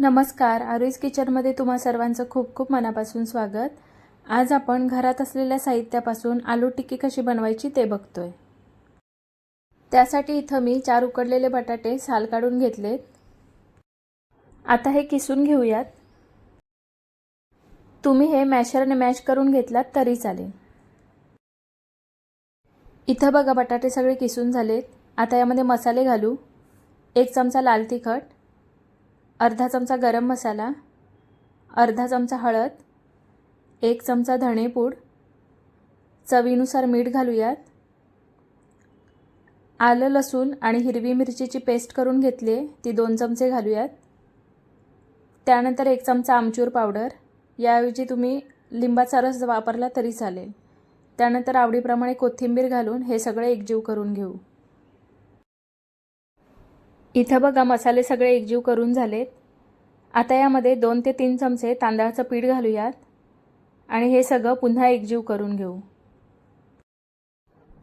नमस्कार. आरुईज किचनमध्ये तुम्हा सर्वांचं खूप खूप मनापासून स्वागत. आज आपण घरात असलेल्या साहित्यापासून आलू टिक्की कशी बनवायची ते बघतोय. त्यासाठी इथं मी चार उकडलेले बटाटे साल काढून घेतलेत. आता हे किसून घेऊयात. तुम्ही हे मॅशरने मॅश करून घेतलात तरी चालेल. इथं बघा बटाटे सगळे किसून झालेत. आता यामध्ये मसाले घालू. एक चमचा लाल तिखट. अर्धा चमचा गरम मसाला अर्धा चमचा हळद एक चमचा धणेपूड चवीनुसार मीठ घालूयात. आलं लसूण आणि हिरवी मिरचीची पेस्ट करून घेतली आहे ती दोन चमचे घालूयात. त्यानंतर एक चमचा आमचूर पावडर याऐवजी तुम्ही लिंबाचा रस वापरला तरी चालेल. त्यानंतर आवडीप्रमाणे कोथिंबीर घालून हे सगळे एकजीव करून घेऊ. इथं बघा मसाले सगळे एकजीव करून झालेत. आता यामध्ये दोन ते तीन चमचे तांदळाचं पीठ घालूयात. आणि हे सगळं पुन्हा एकजीव करून घेऊ.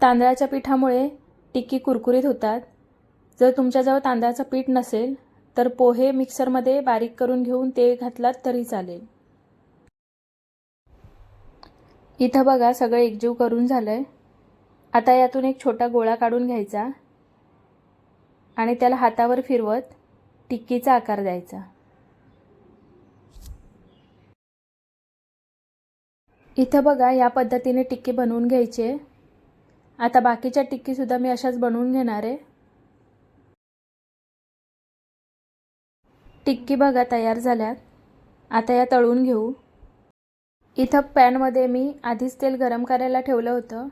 तांदळाच्या पिठामुळे टिक्की कुरकुरीत होतात. जर तुमच्याजवळ तांदळाचं पीठ नसेल तर पोहे मिक्सरमध्ये बारीक करून घेऊन ते घातलात तरी चालेल. इथं बघा सगळं एकजीव करून झालं आहे आता यातून एक छोटा गोळा काढून घ्यायचा. आणि त्याला हातावर फिरवत टिक्कीचा आकार द्यायचा. इथं बघा या पद्धतीने टिक्की बनवून घ्यायची. आहे आता बाकीच्या टिक्कीसुद्धा मी अशाच बनवून घेणार आहे. टिक्की बघा तयार झाल्यात. आता या तळून घेऊ. इथं पॅनमध्ये मी आधीच तेल गरम करायला ठेवलं होतं.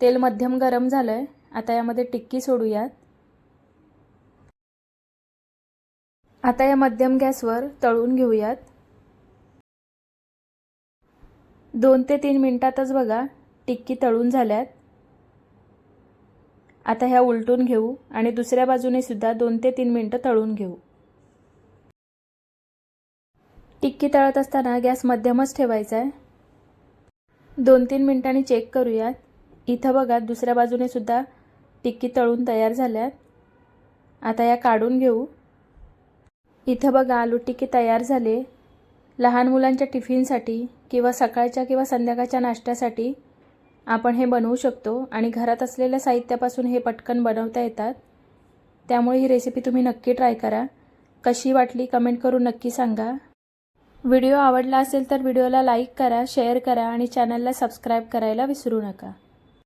तेल मध्यम गरम झालं आहे आता यामध्ये टिक्की सोडूयात. आता या मध्यम गॅसवर तळून घेऊयात. दोन ते तीन मिनटातच बघा टिक्की तळून झाल्यात. आता ह्या उलटून घेऊ आणि दुसऱ्या बाजूने सुद्धा दोन ते तीन मिनटं तळून घेऊ. टिक्की तळत असताना गॅस मध्यमच ठेवायचा आहे दोन तीन मिनटांनी चेक करूयात. इथं बघा दुसऱ्या बाजूने सुद्धा टिक्की तळून तयार झाल्यात. आता या काढून घेऊ. इथं बघा आलू टिक्की तयार झाले. लहान मुलांच्या टिफिनसाठी किंवा सकाळच्या किंवा संध्याकाळच्या नाश्त्यासाठी आपण हे बनवू शकतो आणि घरात असलेल्या साहित्यापासून हे पटकन बनवता येतात. त्यामुळे ही रेसिपी तुम्ही नक्की ट्राय करा. कशी वाटली कमेंट करून नक्की सांगा. व्हिडिओ आवडला असेल तर व्हिडिओला लाईक करा शेअर करा आणि चॅनलला सबस्क्राईब करायला विसरू नका.